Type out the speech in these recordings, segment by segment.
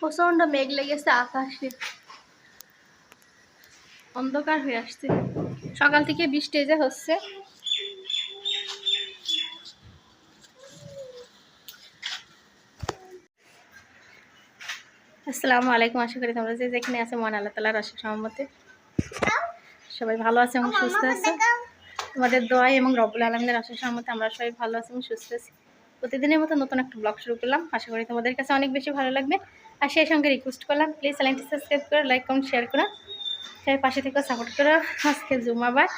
প্রচণ্ড মেঘ লেগেছে আকাশে। অন্ধকার হয়ে আসছে। সকাল থেকে বৃষ্টি যে হচ্ছে। আসসালামু আলাইকুম, আশা করি তোমরা যে যেখানে আছে, মহান আল্লাহ তালার আশা সহমতে। সবাই ভালো আছে এবং সুস্থ আছে? তোমাদের দোয়া এবং রব্বুল আলমিনের আশা সহমতে আমরা সবাই ভালো আছি এবং সুস্থ আছি। প্রতিদিনের মতো নতুন একটা ব্লগ শুরু করলাম। আশা করি তোমাদের কাছে অনেক বেশি ভালো লাগবে। আর সেই সঙ্গে রিকোয়েস্ট করলাম প্লিজ চ্যানেলটি সাবস্ক্রাইব করে লাইক কমেন্ট শেয়ার করো। সবাই পাশে থেকে সাপোর্ট করো। আজকে জুমাবার,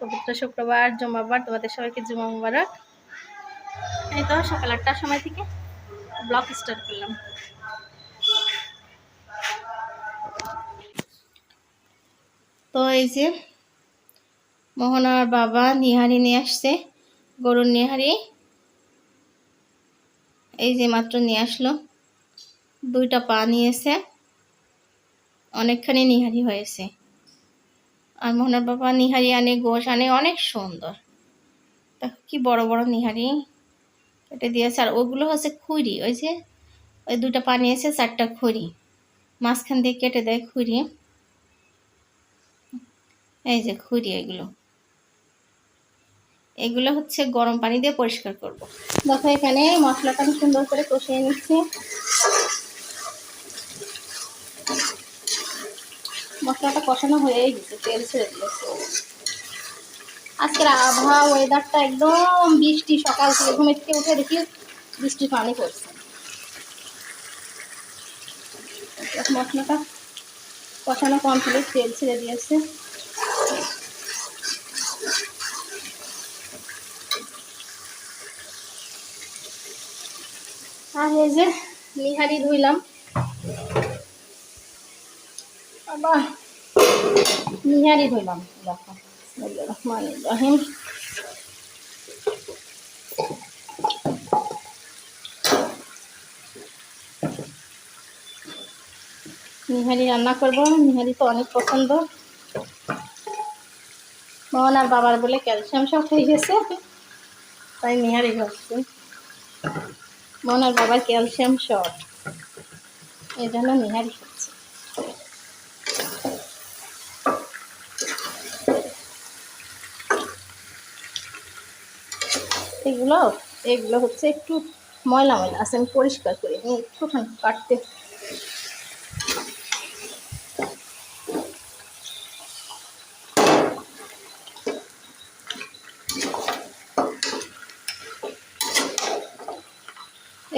পবিত্র শুক্রবার, জুমাবার। তোমাদের সবাইকে জুমা মুবারক। এই তো সকাল আটটার সময় থেকে ব্লগ স্টার্ট করলাম। তো এই যে মোহনার বাবা নিহারি নিয়ে আসছে, গরুর নিহারি। এই যে মাত্র নিয়ে আসলো। দুইটা পা নিয়েছে। অনেকখানি নিহারি হয়েছে। আর মোহনার বাবা নিহারি আনে, গোশ আনে, অনেক সুন্দর। দেখো কি বড় বড় নিহারি কেটে দিয়েছে। আর ওগুলো হচ্ছে খুরি ওই যে, ওই দুটা পা নিয়েছে, চারটা খুরি মাঝখান দিয়ে কেটে দেয় খুরি এই যে খুঁড়ি এগুলো। এগুলো হচ্ছে গরম পানি দিয়ে পরিষ্কার করব। দেখো এখানে মশলাটা আমি সুন্দর করে কষিয়ে নিচ্ছি। মশলাটা কষানো হয়ে গেছে, তেল ছেড়ে দিয়েছে। আজকের আবহাওয়া ওয়েদারটা একদম বৃষ্টি, সকাল থেকে ঘুমের থেকে উঠে দেখি বৃষ্টি পানি পড়ছে। মশলাটা কষানো কমপ্লিট তেল ছেড়ে দিয়েছে। আর এই যে নিহারি ধুইলাম। আবার নিহারি ধুইলাম, দেখো। রহমান রহিম নিহারি রান্না করব, নিহারি তো অনেক পছন্দ। মোহন আর বাবার বলে ক্যালসিয়াম সব হয়ে গেছে, তাই নিহারি ভাবছি। মোহন আর বাবার ক্যালসিয়াম শর্ট। এই জন্য নিহারি খাচ্ছে এগুলো এগুলো হচ্ছে একটু ময়লা ময়লা আছে আমি পরিষ্কার করি আমি একটুখানি কাটতে।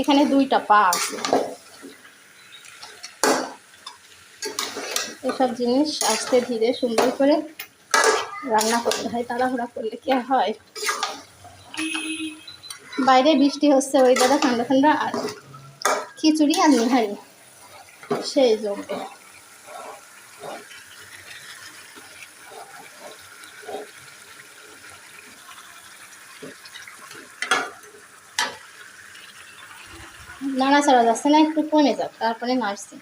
এখানে দুইটা পা আছে। এসব জিনিস আস্তে ধীরে সুন্দর করে রান্না করতে হয়, তাড়াহুড়া করলে কি হয়? বাইরে বৃষ্টি হচ্ছে ওই দাদা ঠান্ডা ঠান্ডা, আর খিচুড়ি আর নিহারি, সেই জমবে নাড়াচাড়া যাচ্ছে না, একটু কমে যাক, তারপরে নাড়ছি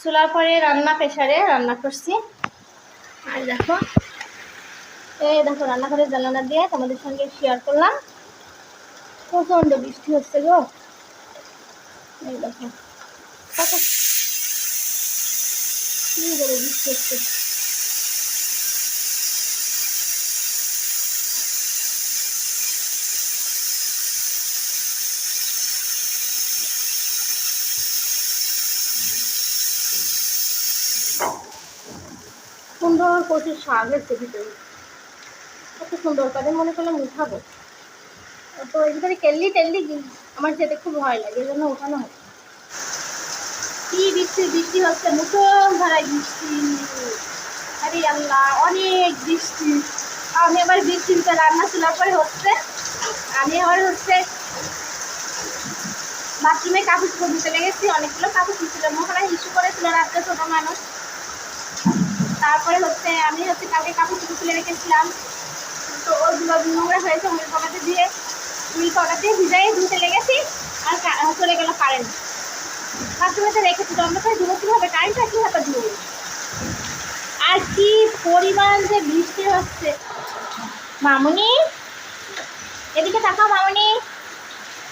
চুলার পরে রান্না প্রেশারে রান্না করছি। আর দেখো, এই দেখো রান্নাঘরের জানালা দিয়ে তোমাদের সঙ্গে শেয়ার করলাম। প্রচণ্ড বৃষ্টি হচ্ছে গো। এই দেখো, কত বৃষ্টি হচ্ছে সুন্দর কচুর শাক হচ্ছে ভিতরে কত সুন্দর, তাদের মনে করলাম উঠাবো। তো এই ভিতরে কেললি আমার যেতে খুব ভয় লাগে এই জন্য উঠানো হয় কি বৃষ্টি বৃষ্টি হচ্ছে মুসল ধারায় বৃষ্টি। আরে আল্লাহ, অনেক বৃষ্টি। আমি আবার বৃষ্টির ভিতরে রান্না চুলার পরে হচ্ছে, আমি আবার হচ্ছে বাথরুমে কাপড় চোপড় দিতে লেগেছি, অনেকগুলো কাপড় ছিল মোহনা ইস্যু করেছিল রাত্রে ছোটো মানুষ। তারপরে হচ্ছে আমি হচ্ছে কালকে কাপড় চুপড় তুলে রেখেছিলাম। তো ওইগুলো নোংরা হয়েছে মিল পাউডারতে দিয়ে পাউডার দিয়ে ভিজাই ধুতে লেগেছি আর চলে গেল কারেন্ট বাথরুমেতে রেখেছি, তো আমরা ধুবো কীভাবে কারেন্টটা কী কীভাবে ধুবো আর কি পরিমাণ যে বৃষ্টি হচ্ছে। মামুনি, এদিকে তাকাও মামুনি।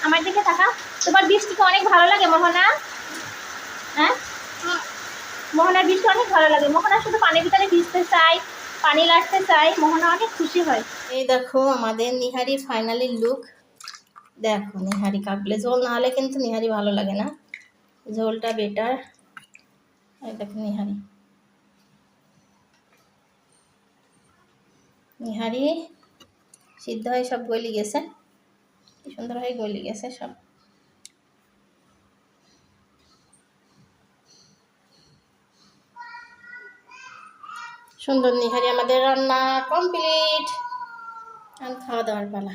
আমার দিকে তাকাও। তোমার বৃষ্টিকে অনেক ভালো লাগে, মোহনা। হ্যাঁ। মোহনার বৃষ্টি অনেক ভালো লাগে। মোহনা শুধু পানির ভিতরে ভিজতে চাই পানি লাগতে চাই মোহনা অনেক খুশি হয়। এই দেখো, আমাদের নিহারি ফাইনালি লুক দেখো, নিহারি কাকলে ঝোল, না হলে কিন্তু নিহারি ভালো লাগে না। ঝোলটা বেটার এই দেখো নিহারি। নিহারি সিদ্ধ হয়ে সব গলি গেছে। কি সুন্দর হয়ে গলি গেছে সব। সুন্দর নিহারি আমাদের রান্না কমপ্লিট। আর খাওয়া দাওয়ার পালা।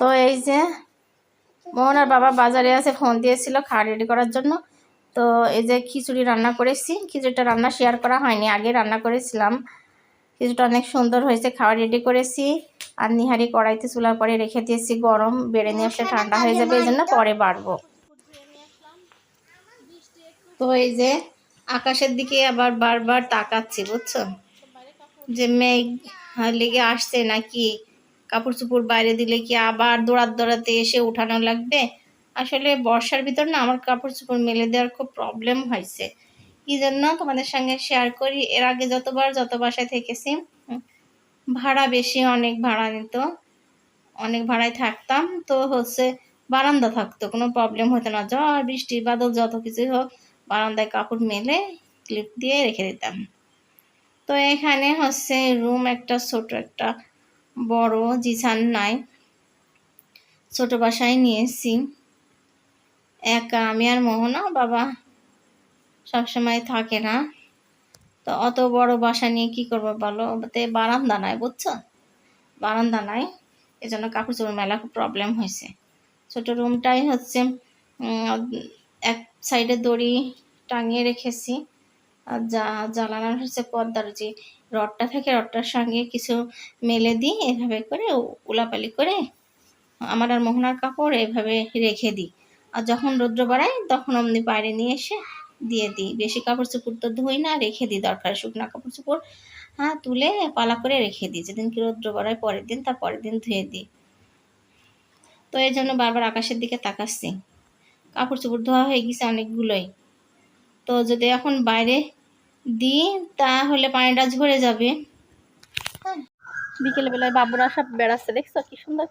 তো এই যে মোহনার বাবা বাজারে আছে ফোন দিয়েছিল খাওয়া রেডি করার জন্য। তো এই যে খিচুড়ি রান্না করেছি। খিচুড়িটা রান্না শেয়ার করা হয়নি, আগে রান্না করেছিলাম। খিচুড়িটা অনেক সুন্দর হয়েছে, খাওয়া রেডি করেছি। আর নিহারি কড়াইতে চুলার পরে রেখে দিয়েছি গরম, বেড়ে নিয়ে আসলে ঠান্ডা হয়ে যাবে, এই জন্য পরে বাড়বো। তো এই যে আকাশের দিকে আবার বারবার তাকাচ্ছি, বুঝছ? যে মেঘ লেগে আসছে নাকি? কাপড় চোপড় বাইরে দিলে কি আবার দৌড়াত দৌড়াতে এসে উঠানো লাগবে? আসলে বর্ষার ভিতর না আমার কাপড় চোপড় মেলে দেওয়ার খুব প্রবলেম হয়েছে। কি জন্য? তোমাদের সঙ্গে শেয়ার করি। এর আগে যতবার, যত বাসায় থেকেছি ভাড়া বেশি, অনেক ভাড়া নিত। অনেক ভাড়ায় থাকতাম। তো হচ্ছে বারান্দা থাকতো, কোনো প্রবলেম হতো না। ঝড়, বৃষ্টি, বাদল, যত কিছুই হোক বারান্দায় কাপড় মেলে ক্লিপ দিয়ে রেখে দিতাম। তো এখানে হচ্ছে রুম একটা, ছোট একটা, বড় জিসান নাই। ছোট বাসায় নিয়েছি। একা আমি আর মোহনা, বাবা সবসময় থাকে না। তো অত বড় বাসা নিয়ে কি করব বলো? ওতে বারান্দা নাই, বুঝছ? বারান্দা নাই। এজন্য কাপড় চোপড় মেলা খুব প্রবলেম হয়েছে। ছোট রুমটাই হচ্ছে এক সাইডে দড়ি টাঙিয়ে রেখেছি। আর যা জ্বালানোর হচ্ছে পর্দার যে রডটা থাকে, রডটার সঙ্গে কিছু মেলে দিই এভাবে করে উলাপালি করে আমার আর মোহনার কাপড় এভাবে রেখে দিই। আর যখন রৌদ্র বাড়ায়, তখন অমনি বাইরে নিয়ে এসে দিয়ে দিই। বেশি কাপড় চোপড় তো ধুই না, রেখে দিই দরকার। শুকনা কাপড় চোপড় হ্যাঁ তুলে পালা করে রেখে দিই। যেদিন কি রৌদ্র বাড়ায়, পরের দিন তার পরের দিন ধুয়ে দিই। তো এই জন্য বারবার আকাশের দিকে তাকাচ্ছি। কাপড় চোপড় ধোয়া হয়ে গেছে অনেকগুলোই। তো যদি এখন বাইরে দিই তাহলে পানিটা ঝরে যাবে। বিকেল বেলায় বাবুরা সব বেড়াচ্ছে দেখছ কি সুন্দর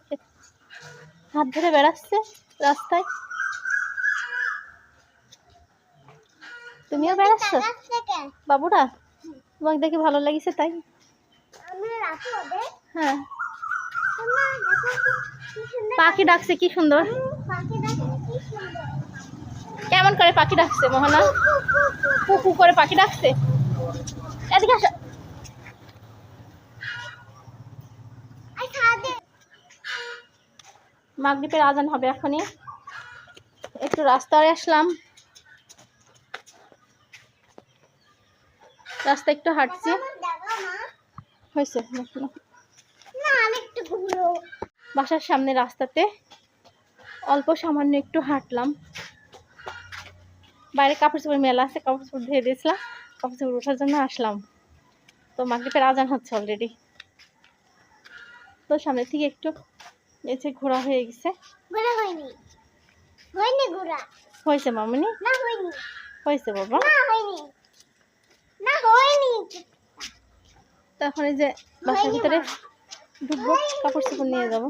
হাত ধরে বেড়াচ্ছে রাস্তায়। তুমিও বেড়াচ্ছ? বাবুরা তোমাকে দেখে ভালো লাগিছে তাই? হ্যাঁ। পাখি ডাকছে কি সুন্দর। কেমন করে পাখি ডাকছে, মোহনা? পুকু করে পাখি ডাকছে? এদিকে আসো। মাগরীবের আজান হবে এখনই। একটু রাস্তায় আসলাম। রাস্তা একটু হাঁটছি। হয়েছে বাসার সামনে রাস্তাতে অল্প সামান্য একটু হাঁটলাম। বাইরে কাপড় চোপড় মেলা আছে কাপড় চোপড় ধুয়ে দিয়েছিলাম কাপড় চোপড় ওঠার জন্য আসলাম। তো মাগরীবের আজান হচ্ছে অলরেডি তো সামনে থেকে একটু এসে ঘোরা হয়ে গেছে। হয়েছে মামনি? হয়েছে বাবা। তো এখন এই যে বাসার ভিতরে ঢুকবো কাপড় চোপড় নিয়ে যাব।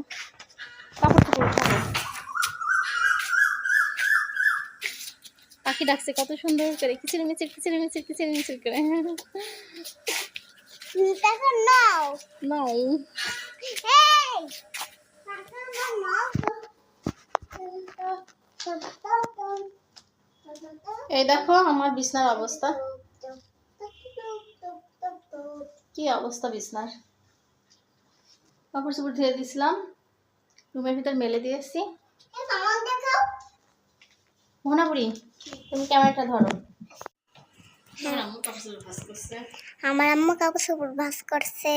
পাখি ডাকছে কত সুন্দর করে কিচিরি মিচির কিচিরি মিচির কিচিরি মিচির করে এই দেখো আমার বিছনার অবস্থা। কি অবস্থা বিছনার? কাপড় চোপড় ধুয়ে দিয়েছিলাম রুমের ভিতর মেলে দিয়েছি। মোহনা বুড়ি তুমি ক্যামেরাটা ধরো। আমার আম্মু কাপড় চোপড় ভাঁজ করছে। আমার আম্মু কাপড় চোপড় ভাস করছে।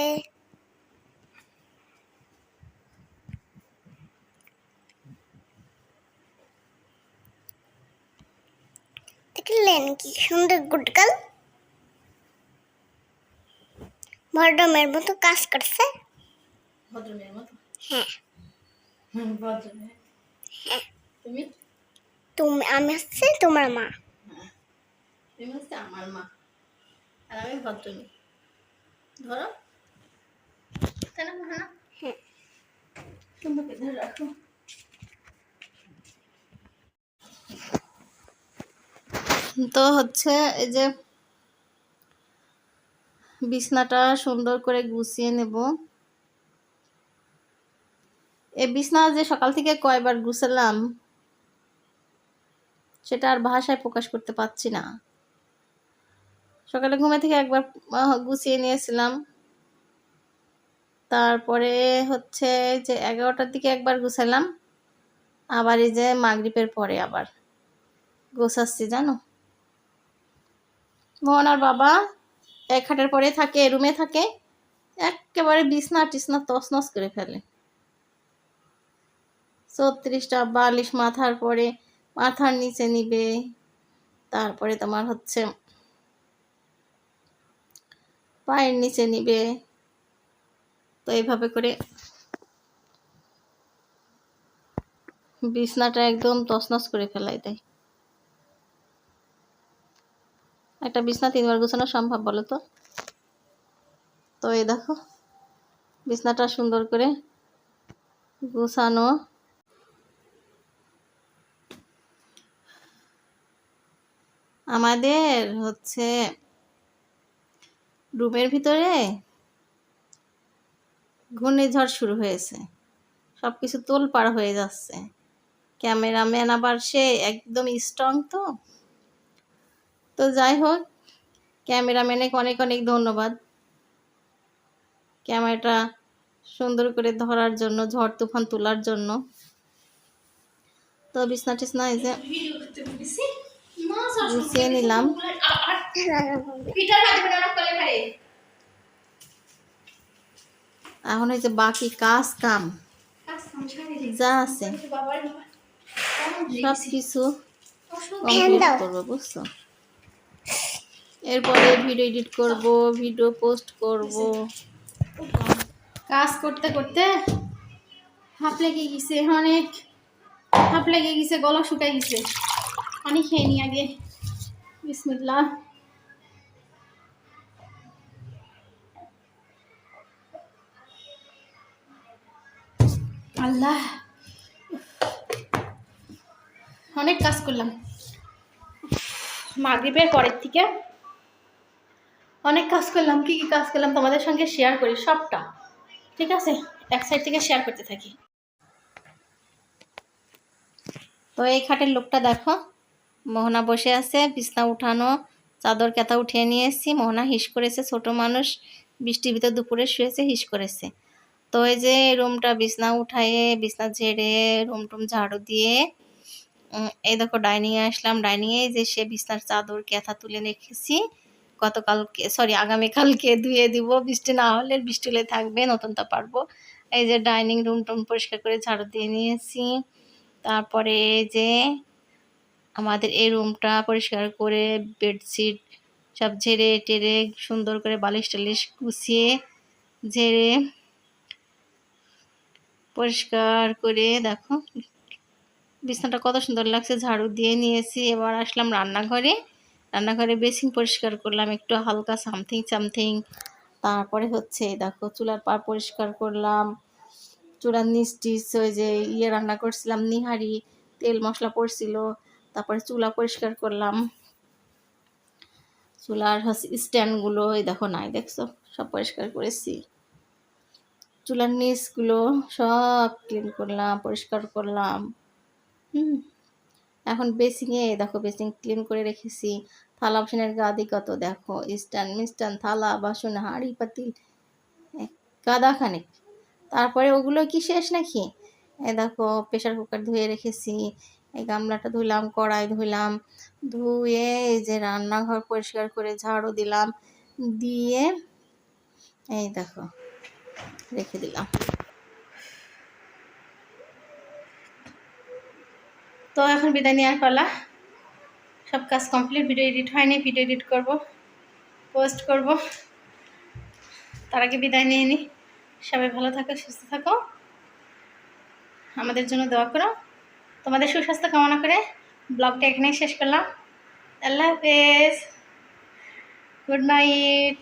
দেখলেন কি সুন্দর গুটকাল? মরডমের মতো কাজ করছে। ভদ্রমের মতো? হ্যাঁ। হুম, ভদ্রমেয়ে তুমি? তুমি আমি হচ্ছে তোমার মা। তুমি হচ্ছে আমার মা। আর আমি ভদ্রমেয়ে ধরো। তাই না? হ্যাঁ। তোমাকে ধরে রাখো। তো হচ্ছে এই যে বিছনাটা সুন্দর করে গুছিয়ে নেব। এই বিছনা যে সকাল থেকে কয়বার গুছালাম সেটা আর ভাষায় প্রকাশ করতে পারছি না। সকালে ঘুমে থেকে একবার গুছিয়ে নিয়েছিলাম। তারপরে হচ্ছে যে এগারোটার দিকে একবার গুছালাম। আবার এই যে মাগরিবের পরে আবার গোছাচ্ছি, জানো? মোহনার বাবা এক খাটের পরে থাকে রুমে থাকে, একেবারে বিছনা টিছনা তছনছ করে ফেলে। ছত্রিশটা বালিশ মাথার পরে মাথার নিচে নিবে। তারপরে তোমার হচ্ছে পায়ের নিচে নিবে। তো এইভাবে করে বিছনাটা একদম তছনছ করে ফেলাই দেয়। একটা বিছনা তিনবার গোছানো সম্ভব বলো তো? তো এই দেখো, বিছনাটা সুন্দর করে গোছানো আমাদের হচ্ছে রুমের ভিতরে ঘূর্ণিঝড় শুরু হয়েছে। সব কিছু তোলপাড় হয়ে যাচ্ছে। ক্যামেরাম্যান আবার সে একদম স্ট্রং তো। তো যাই হোক, ক্যামেরাম্যানকে অনেক অনেক ধন্যবাদ। ক্যামেরাটা সুন্দর করে ধরার জন্য, ঝড় তুফান তোলার জন্য। তো বিছনা টিছনা এই যে গুছিয়ে নিলাম। এখন যে বাকি কাজ কাম। যা আছে। সব কিছু। করব বুঝছ? এরপরে ভিডিও এডিট করব ভিডিও পোস্ট করব। কাজ করতে করতে হাফ লেগে গেছে অনেক। হাফ লেগে গেছে গলা শুকাই গেছে। অনেক খেয়ে নি আগে। বিসমিল্লাহ। আল্লাহ। অনেক কাজ করলাম। মাগরিবের পরের থেকে অনেক কাজ করলাম, কি কি কাজ করলাম তোমাদের সঙ্গে শেয়ার করি সবটা, ঠিক আছে? এক সাইড থেকে শেয়ার করতে থাকি। তো এই খাটের লোকটা দেখো। মোহনা বসে আছে, বিছনা উঠানো, চাদর কেতা উঠিয়ে নিয়ে এসেছি। মোহনা হিস করেছে, ছোট মানুষ, বৃষ্টির ভিতর দুপুরে শুয়েছে, হিস করেছে। তো এই যে রুমটা বিছনা উঠায়ে, বিছনা ঝেড়ে রুম টুম ঝাড়ু দিয়ে এই দেখো ডাইনিংয়ে আসলাম। ডাইনিংয়ে যে সে বিছনার চাদর কেথা তুলে রেখেছি। গতকালকে সরি আগামীকালকে ধুয়ে দিব। বৃষ্টি না হলে বৃষ্টি হলে থাকবে নতুনটা পারব। এই যে ডাইনিং রুম টুম পরিষ্কার করে ঝাড়ু দিয়ে নিয়েছি। তারপরে যে আমাদের এই রুমটা পরিষ্কার করে বেডশিট সব ঝেড়ে টেরে সুন্দর করে বালিশ টালিশ গুছিয়ে ঝেড়ে পরিষ্কার করে দেখো বিছানাটা কত সুন্দর লাগছে, ঝাড়ু দিয়ে নিয়েছি। এবার আসলাম রান্নাঘরে। রান্নাঘরে বেসিন পরিষ্কার করলাম, একটু হালকা সামথিং সামথিং তারপরে হচ্ছে দেখো চুলার পা পরিষ্কার করলাম। চুলার নিচ টিচ ওই যে ইয়ে রান্না করছিলাম, নিহারি। তেল মশলা পড়ছিল। তারপরে চুলা পরিষ্কার করলাম। চুলার স্ট্যান্ডগুলো এই দেখো নাই, দেখছ? সব পরিষ্কার করেছি। চুলার নিচগুলো সব ক্লিন করলাম, পরিষ্কার করলাম। হুম, এখন বেসিংয়ে দেখো বেসিং ক্লিন করে রেখেছি। থালা বাসনের গাদি কত দেখো? স্ট্যান্ড মিস্টান থালা, বাসন, হাঁড়ি এক গাদা খানিক। তারপরে ওগুলো কি শেষ নাকি? এ দেখো প্রেশার কুকার ধুয়ে রেখেছি। এই গামলাটা ধুলাম কড়াই ধুলাম ধুয়ে এই যে রান্নাঘর পরিষ্কার করে ঝাড়ু দিলাম, দিয়ে এই দেখো, রেখে দিলাম। তো এখন বিদায় নেওয়ার পালা। সব কাজ কমপ্লিট, ভিডিও এডিট হয়নি, ভিডিও এডিট করব, পোস্ট করব। তার আগে বিদায় নিয়ে নিই সবাই ভালো থাকো, সুস্থ থাকো। আমাদের জন্য দোয়া করো। তোমাদের সুস্বাস্থ্য কামনা করে ব্লগটা এখানেই শেষ করলাম। আল্লাহ হাফেজ। Good night.